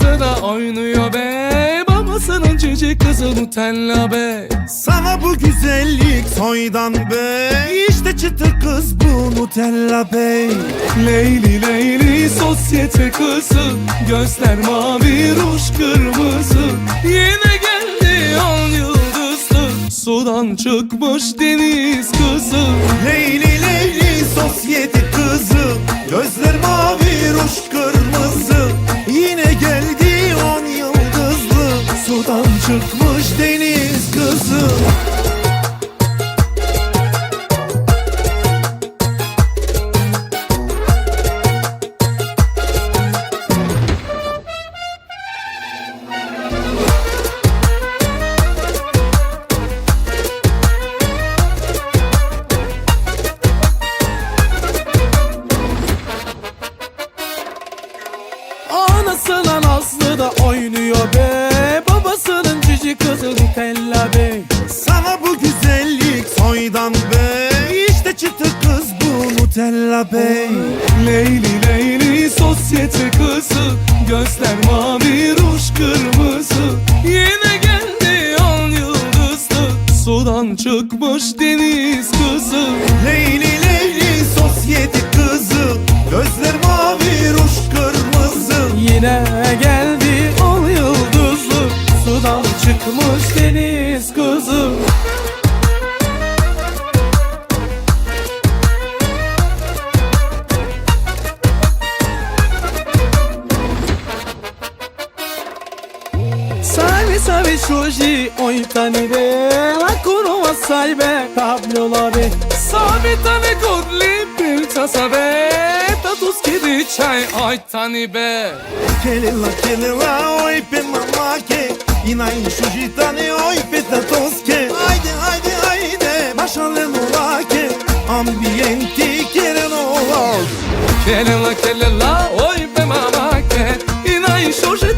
Aslı'da oynuyor be. Babasının cici kızı Nutella be. Sana bu güzellik soydan bey İşte çıtır kız bu Nutella bey Leyli Leyli sosyete kızı. Gözler mavi ruj kırmızı. Yine geldi on yıldızlı Sudan çıkmış deniz kızı. Leyli Leyli sosyete kızı. Gözler mavi ruj kırmızı çıkmış deniz kızı. Anasının Aslı da oynuyor be Babasının cici kızı Nutella be Sana bu güzellik soydan bey. İşte çıtır kız bu Nutella bey. Leyli Leyli sosyete kızı. Gözler mavi ruj kırmızı. Yine geldi on yıldızlı. Sudan çıkmış deniz kızı. Leyli Leyli çıkmış deniz kızı. Salve, salve, Shoji, oi, tanire La curva salve, Pablo lave Salve, tane, godli, pilça sabe Tatus kidi çay, oi, tani be. Kelela kelela oj pe mamake I najszużitany oj pe tatoskie Ajde ajde ajde Mašale novake Ambienti keren olar Kelela, kelela, oj, be mamake I najszuży tani,